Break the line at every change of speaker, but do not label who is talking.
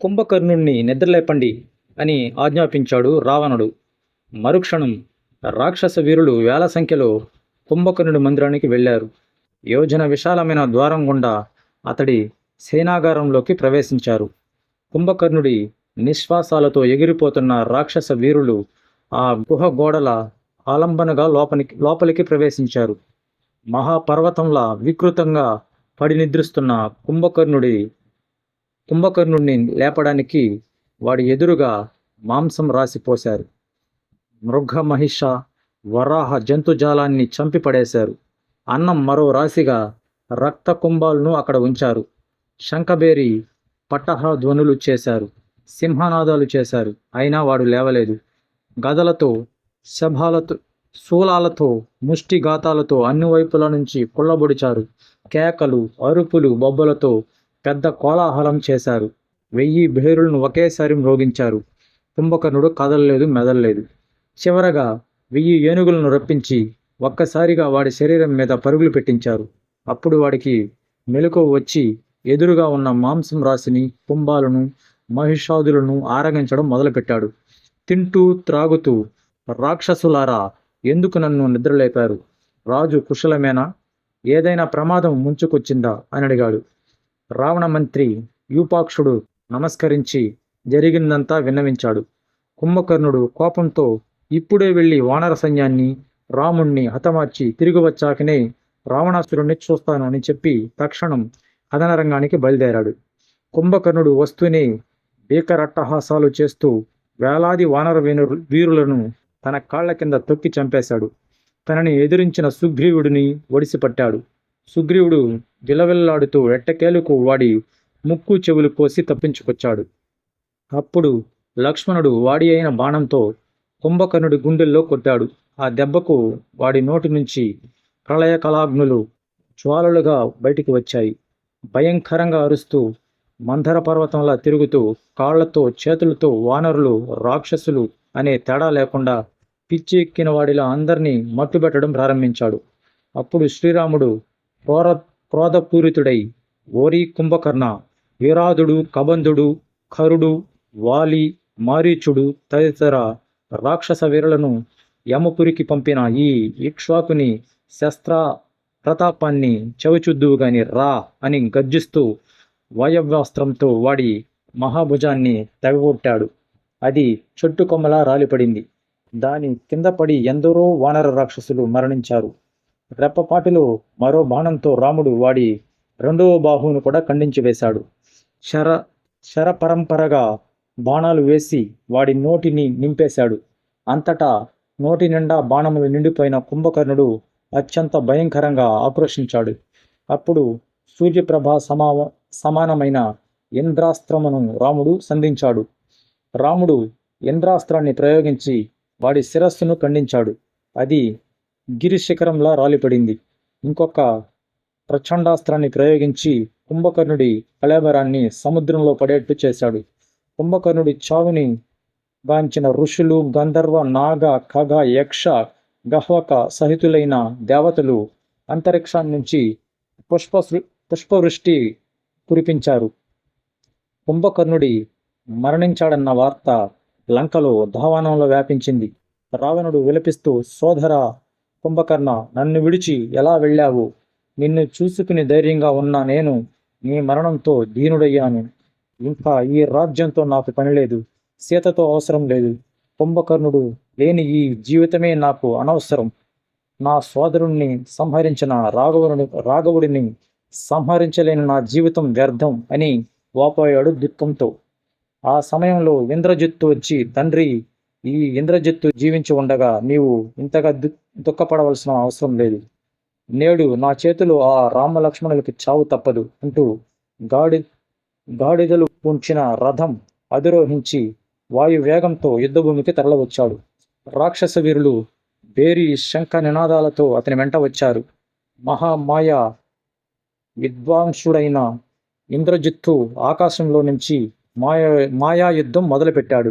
కుంభకర్ణుణ్ణి నిద్రలేపండి అని ఆజ్ఞాపించాడు రావణుడు. మరుక్షణం రాక్షస వీరులు వేల సంఖ్యలో కుంభకర్ణుడి మందిరానికి వెళ్ళారు. యోజన విశాలమైన ద్వారం గుండా అతడి సేనాగారంలోకి ప్రవేశించారు. కుంభకర్ణుడి నిశ్వాసాలతో ఎగిరిపోతున్న రాక్షస వీరులు ఆ గుహ గోడల ఆలంబనగా లోపలికి లోపలికి ప్రవేశించారు. మహాపర్వతంలా వికృతంగా పడి నిద్రిస్తున్న కుంభకర్ణుడి కుంభకర్ణుడిని లేపడానికి వాడి ఎదురుగా మాంసం రాసి పోశారు. మృగ మహిష వరాహ జంతుజాలాన్ని చంపి పడేశారు. అన్నం మరో రాశిగా రక్త కుంభాలను అక్కడ ఉంచారు. శంఖబేరి పట్టహ ధ్వనులు చేశారు. సింహనాదాలు చేశారు. అయినా వాడు లేవలేదు. గదలతో శభాలతో శూలాలతో ముష్టిఘాతాలతో అన్ని వైపుల నుంచి కుళ్ళబొడిచారు. కేకలు అరుపులు బొబ్బలతో పెద్ద కోలాహలం చేశారు. వెయ్యి బేరులను ఒకేసారి మ్రోగించారు. కుంభకర్ణుడు కదలలేదు మెదలలేదు. చివరగా వెయ్యి ఏనుగులను రప్పించి ఒక్కసారిగా వాడి శరీరం మీద పరుగులు పెట్టించారు. అప్పుడు వాడికి మెలకువ వచ్చి ఎదురుగా ఉన్న మాంసం రాశిని కుంభాలను మహిషాదులను ఆరగించడం మొదలుపెట్టాడు. తింటూ త్రాగుతూ రాక్షసులారా ఎందుకు నన్ను నిద్రలేపారు? రాజు కుశలమేనా? ఏదైనా ప్రమాదం ముంచుకొచ్చిందా? అని అడిగాడు. రావణ మంత్రి యూపాక్షుడు నమస్కరించి జరిగిందంతా విన్నవించాడు. కుంభకర్ణుడు కోపంతో ఇప్పుడే వెళ్ళి వానర సైన్యాన్ని రాముణ్ణి హతమార్చి తిరిగి వచ్చాకనే రావణాసురుణ్ణి చూస్తాను అని చెప్పి తక్షణం కథనరంగానికి బయలుదేరాడు. కుంభకర్ణుడు వస్తూనే భీకరట్టహాసాలు చేస్తూ వేలాది వానర వీరు వీరులను తన కాళ్ళ కింద తొక్కి చంపేశాడు. తనని ఎదిరించిన సుగ్రీవుడిని ఒడిసిపట్టాడు. సుగ్రీవుడు విలవిల్లాడుతూ ఎట్టకేలకు వాడి ముక్కు చెవులు కోసి తప్పించుకొచ్చాడు. అప్పుడు లక్ష్మణుడు వాడి అయిన బాణంతో కుంభకర్ణుడి గుండెల్లో కొట్టాడు. ఆ దెబ్బకు వాడి నోటి నుంచి ప్రళయ కళాగ్నులు జ్వాలలుగా బయటికి వచ్చాయి. భయంకరంగా అరుస్తూ మందర పర్వతంలా తిరుగుతూ కాళ్ళతో చేతులతో వానరులు రాక్షసులు అనే తేడా లేకుండా పిచ్చి ఎక్కిన వాడిలా అందరినీ మట్టుబెట్టడం ప్రారంభించాడు. అప్పుడు శ్రీరాముడు క్రోర క్రోధపూరితుడై ఓరి కుంభకర్ణ విరాధుడు కబంధుడు కరుడు వాలి మారీచుడు తదితర రాక్షస వీరులను యమపురికి పంపిన ఈ ఇక్ష్వాకుని శస్త్ర ప్రతాపాన్ని చవిచుద్దువు గాని రా అని గర్జిస్తూ వాయవ్యాస్త్రంతో వాడి మహాభుజాన్ని తెగగొట్టాడు. అది చెట్టు కొమ్మలా రాలిపడింది. దాని కింద పడి ఎందరో వానర రాక్షసులు మరణించారు. రెప్పపాటులో మరో బాణంతో రాముడు వాడి రెండవ బాహువును కూడా ఖండించి వేశాడు. శర శర పరంపరగా బాణాలు వేసి వాడి నోటిని నింపేశాడు. అంతటా నోటి నిండా బాణములు నిండిపోయిన కుంభకర్ణుడు అత్యంత భయంకరంగా ఆక్రోషించాడు అప్పుడు సూర్యప్రభ సమా సమానమైన ఇంద్రాస్త్రమును రాముడు సంధించాడు. రాముడు ఇంద్రాస్త్రాన్ని ప్రయోగించి వాడి శిరస్సును ఖండించాడు. అది గిరిశిఖరంలా రాలిపడింది. ఇంకొక ప్రచండాస్త్రాన్ని ప్రయోగించి కుంభకర్ణుడి కళేబరాన్ని సముద్రంలో పడేట్టు చేశాడు. కుంభకర్ణుడి చావుని గాంచిన ఋషులు గంధర్వ నాగ ఖగ యక్ష గహ్వక సహితులైన దేవతలు అంతరిక్షాన్ని నుంచి పుష్ప పుష్పవృష్టి కురిపించారు. కుంభకర్ణుడి మరణించాడన్న వార్త లంకలో ధావానంలో వ్యాపించింది. రావణుడు విలపిస్తూ సోదర కుంభకర్ణ నన్ను విడిచి ఎలా వెళ్ళావు? నిన్ను చూసుకుని ధైర్యంగా ఉన్న నేను నీ మరణంతో దీనుడయ్యాను. ఇంకా ఈ రాజ్యంతో నాకు పని లేదు సీతతో అవసరం లేదు. కుంభకర్ణుడు లేని ఈ జీవితమే నాకు అనవసరం. నా సోదరుణ్ణి సంహరించిన రాఘవుని రాఘవుడిని సంహరించలేని నా జీవితం వ్యర్థం అని వాపోయాడు దుఃఖంతో. ఆ సమయంలో ఇంద్రజిత్తు వచ్చి తండ్రి ఈ ఇంద్రజిత్తు జీవించి ఉండగా నీవు ఇంతగా దుఃఖపడవలసిన అవసరం లేదు. నేడు నా చేతిలో ఆ రామలక్ష్మణులకి చావు తప్పదు అంటూ గాడి గాడిదలు పుంచిన రథం అధిరోహించి వాయు వేగంతో యుద్ధభూమికి తరలవచ్చాడు. రాక్షస వీరులు బేరి శంఖ నినాదాలతో అతని వెంట వచ్చారు. మహామాయ విద్వాంసుడైన ఇంద్రజిత్తు ఆకాశంలో నుంచి మాయా మాయా యుద్ధం మొదలుపెట్టాడు.